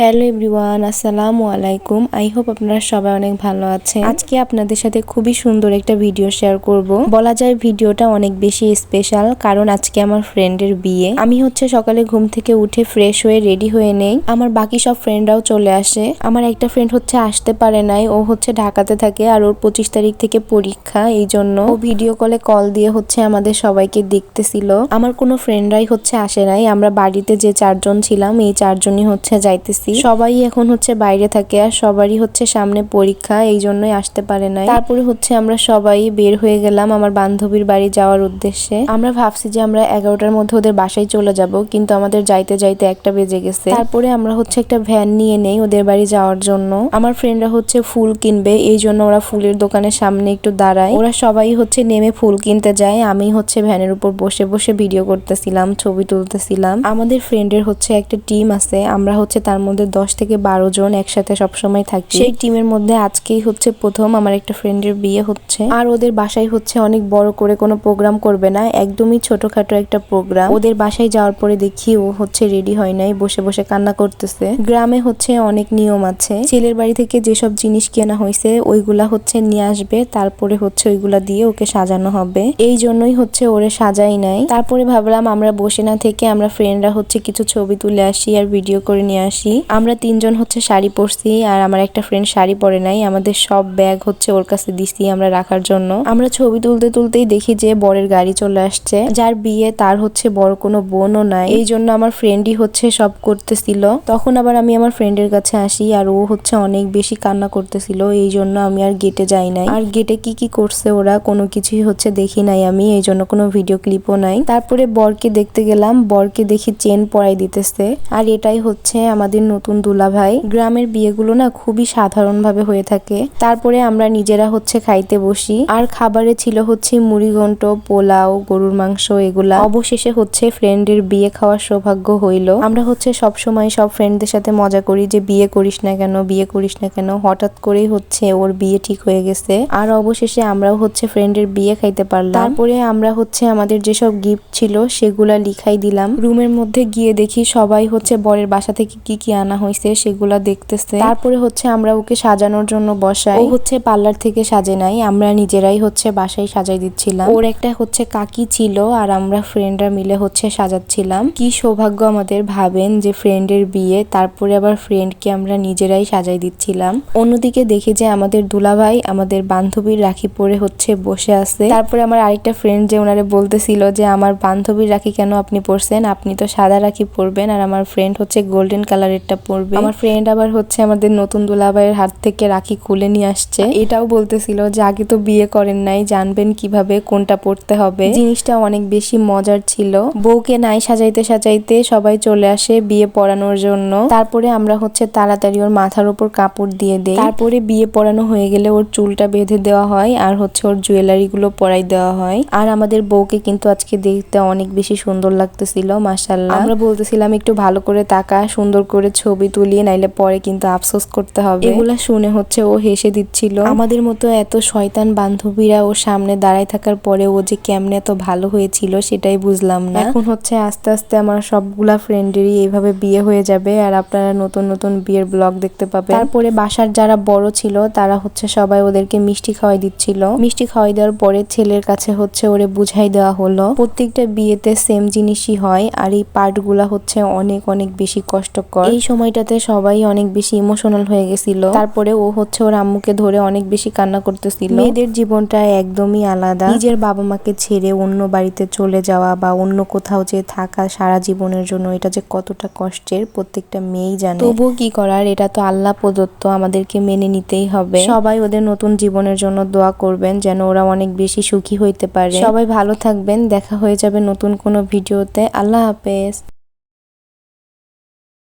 Hello everyone, আসসালামু আলাইকুম। I hope আপনারা সবাই অনেক ভালো আছেন। আজকে আপনাদের সাথে খুবই সুন্দর একটা ভিডিও শেয়ার করব। বলা যায় ভিডিওটা অনেক বেশি স্পেশাল কারণ আজকে আমার ফ্রেন্ডের বিয়ে। আমি হচ্ছে সকালে ঘুম থেকে উঠে ফ্রেশ হয়ে রেডি হয়ে নেই। আমার বাকি সব ফ্রেন্ডরাও চলে আসে। আমার একটা ফ্রেন্ড হচ্ছে আসতে পারে নাই। ও হচ্ছে ঢাকাতে থাকে আর ওর পঁচিশ তারিখ থেকে পরীক্ষা, এই জন্য ও ভিডিও কলে কল দিয়ে হচ্ছে আমাদের সবাইকে দেখতেছিল। আমার কোনো ফ্রেন্ডরাই হচ্ছে আসে নাই। আমরা বাড়িতে যে চারজন ছিলাম, এই চারজনই হচ্ছে যাইতেছি। সবাই এখন হচ্ছে বাইরে থাকে আর সবারই হচ্ছে সামনে পরীক্ষা, এই জন্যই আসতে পারে নাই। তারপরে হচ্ছে আমরা সবাই বের হয়ে গেলাম আমার বান্ধবীর বাড়ি যাওয়ার উদ্দেশ্যে। আমরা ভাবছি যে আমরা এগারোটার মধ্যে ওদের বাসায় চলে যাব, কিন্তু আমাদের যাইতে যাইতে একটা বেজে গেছে। তারপরে আমরা হচ্ছে একটা ভ্যান নিয়ে নেই ওদের বাড়ি যাওয়ার জন্য। আমার ফ্রেন্ডরা হচ্ছে ফুল কিনবে, এই জন্য ওরা ফুলের দোকানের সামনে একটু দাঁড়ায়। ওরা সবাই হচ্ছে নেমে ফুল কিনতে যায়, আমি হচ্ছে ভ্যানের উপর বসে বসে ভিডিও করতেছিলাম, ছবি তুলতেছিলাম। আমাদের ফ্রেন্ডের হচ্ছে একটা টিম আছে, আমরা হচ্ছে তার মধ্যে দশ থেকে বারো জন একসাথে সবসময় থাকি। সেই টিমের মধ্যে আজকেই হচ্ছে প্রথম, আমার একটা ফ্রেন্ডের বিয়ে হচ্ছে। আর ওদের বাসায় হচ্ছে অনেক বড় করে কোনো প্রোগ্রাম করবে না, একদমই ছোটখাটো একটা প্রোগ্রাম ওদের বাসায় যাওয়ার পরে দেখি ও হচ্ছে রেডি হয় নাই, বসে বসে কান্না করতেছে। গ্রামে হচ্ছে অনেক নিয়ম আছে। ছেলের বাড়ি থেকে যেসব জিনিস কেনা হয়েছে, ওইগুলা হচ্ছে নিয়ে আসবে, তারপরে হচ্ছে ওইগুলা দিয়ে ওকে সাজানো হবে। এই জন্যই হচ্ছে ওরে সাজাই নাই। তারপরে ভাবলাম আমরা বসে না থেকে আমরা ফ্রেন্ডরা হচ্ছে কিছু ছবি তুলে আসি আর ভিডিও করে নিয়ে আসি। আমরা তিনজন হচ্ছে শাড়ি পরছি আর আমার একটা ফ্রেন্ড শাড়ি পরে নাই। আমাদের সব ব্যাগ হচ্ছে ওর কাছে দিছি আমরা রাখার জন্য। আমরা ছবি তুলতে তুলতেই দেখি যে বরের গাড়ি চলে আসছে। যার বিয়ে তার হচ্ছে বড় কোনো বোনও নাই। এই জন্য আমার ফ্রেন্ডই হচ্ছে সব করতেছিল। তখন আবার আমি আমার ফ্রেন্ডের কাছে আসি আর ও হচ্ছে অনেক বেশি কান্না করতেছিল। এই জন্য আমি আর গেটে যাই নাই। আর গেটে কি কি করছে ওরা কোনো কিছুই হচ্ছে দেখি নাই আমি। এই জন্য কোনো ভিডিও ক্লিপও নাই। তারপরে বরকে দেখতে গেলাম। বরকে দেখি চেন পরাই দিতেছে। আর এটাই হচ্ছে আমাদের নতুন দুলাভাই, গ্রামের বিয়েগুলো না খুবই সাধারণ ভাবে হয়ে থাকে। তারপরে আমরা নিজেরা হচ্ছে খাইতে বসি। আর খাবারে ছিল হচ্ছে মুড়িঘণ্ট পোলাও, গরুর মাংস, এগুলা। অবশেষে হচ্ছে ফ্রেন্ডের বিয়ে খাওয়ার সৌভাগ্য হইল। আমরা হচ্ছে সব সময় সব ফ্রেন্ডদের সাথে মজা করি যে, বিয়ে করিস না কেন? বিয়ে করিস না কেন? হঠাৎ করেই হচ্ছে ওর বিয়ে ঠিক হয়ে গেছে। আর অবশেষে আমরাও হচ্ছে ফ্রেন্ডের বিয়ে খাইতে পারলাম। তারপরে আমরা হচ্ছে আমাদের যেসব গিফট ছিল, সেগুলা লিখাই দিলাম। রুমের মধ্যে গিয়ে দেখি সবাই হচ্ছে বরের বাসা থেকে কি কি আনা হয়েছে সেগুলা দেখতেছে। তারপরে হচ্ছে আমরা ওকে সাজানোর জন্য বসাই। ও হচ্ছে পার্লার থেকে সাজে নাই আমরা নিজেরাই হচ্ছে বাসায় সাজাই দিচ্ছিলাম। ওর একটা হচ্ছে কাকি ছিল আর আমরা ফ্রেন্ডরা মিলে হচ্ছে সাজাচ্ছিলাম। কি সৌভাগ্য আমাদের ভাবেন যে ফ্রেন্ডের বিয়ে তারপরে আবার ফ্রেন্ডকে আমরা নিজেরাই সাজাই দিচ্ছিলাম। অন্যদিকে দেখি যে আমাদের দুলাভাই আমাদের বান্ধবীর রাখি পরে হচ্ছে বসে আছে। তারপরে আমার আরেকটা ফ্রেন্ড যে ওনারে বলতেছিল যে আমার বান্ধবীর রাখি কেন আপনি পরছেন? আপনি তো সাদা রাখি পরবেন আর আমার ফ্রেন্ড হচ্ছে গোল্ডেন কালারেরটা পরবে আমার ফ্রেন্ড আবার হচ্ছে আমাদের নতুন দুলাভাইয়ের হাত থেকে রাখি খুলে নিয়ে আসছে। এটাও বলতেছিল যে আগে তো বিয়ে করেন নাই জানবেন কীভাবে কোনটা পড়তে হবে। জিনিসটা অনেক বেশি মজার ছিল। বউকে নাই সাজাইতে সাজাইতে সবাই চলে আসে বিয়ে পড়ানোর জন্য। তারপরে আমরা হচ্ছে তাড়াতাড়ি ওর মাথার উপর কাপড় দিয়ে দেই। তারপরে বিয়ে পড়ানো হয়ে গেলে ওর চুলটা বেঁধে দেওয়া হয় আর হচ্ছে ওর জুয়েলারি গুলো পরাই দেওয়া হয়। আর আমাদের বউকে কিন্তু আজকে দেখতে অনেক বেশি সুন্দর লাগতেছিল মাসাল্লাহ আমরা বলতেছিলাম একটু ভালো করে তাকা সুন্দর করে ছবি তুলিয়ে নাইলে পরে কিন্তু আফসোস করতে হবে। এগুলা শুনে হচ্ছে ও হেসে দিচ্ছিল। আমাদের মতো এত শয়তান বান্ধবীরা ওর সামনে দাঁড়ায় থাকার পরে ও যে কেমনে এত ভালো হয়েছিল সেটাই বুঝলাম না। এখন হচ্ছে আস্তে আস্তে আমার সবগুলা ফ্রেন্ডেরই এইভাবে বিয়ে হয়ে যাবে আর আপনারা নতুন নতুন বিয়ের ব্লগ দেখতে পাবেন। তারপরে বাসার যারা বড় ছিল তারা হচ্ছে সবাই ওদেরকে মিষ্টি খাওয়াই দিচ্ছিল। মিষ্টি খাওয়াই দেওয়ার পরে ছেলের কাছে হচ্ছে ওরে বুঝাই দেওয়া হলো। প্রত্যেকটা বিয়েতে সেম জিনিসই হয় আর এই পার্টগুলা হচ্ছে অনেক অনেক বেশি কষ্টকর। এই সময়টাতে সবাই অনেক বেশি ইমোশনাল হয়ে গেছিল। তারপরে ও হচ্ছে ওর আম্মুকে ধরে অনেক বেশি কান্না করতেছিল। মেয়েদের জীবনটা একদমই আলাদা। নিজের বাবা মাকে ছেড়ে অন্য বাড়িতে চলে যাওয়া বা অন্য কোথাও যে থাকা সারা জীবনের জন্য এটা যে কতটা কষ্টের, প্রত্যেকটা মেয়েই জানে। তবুও কি করার, এটা তো আল্লাহ প্রদত্ত, আমাদেরকে মেনে নিতেই হবে। সবাই ওদের নতুন জীবনের জন্য দোয়া করবেন যেন ওরা অনেক বেশি সুখী হইতে পারে। সবাই ভালো থাকবেন, দেখা হয়ে যাবে নতুন কোনো ভিডিওতে। আল্লাহ হাফেজ।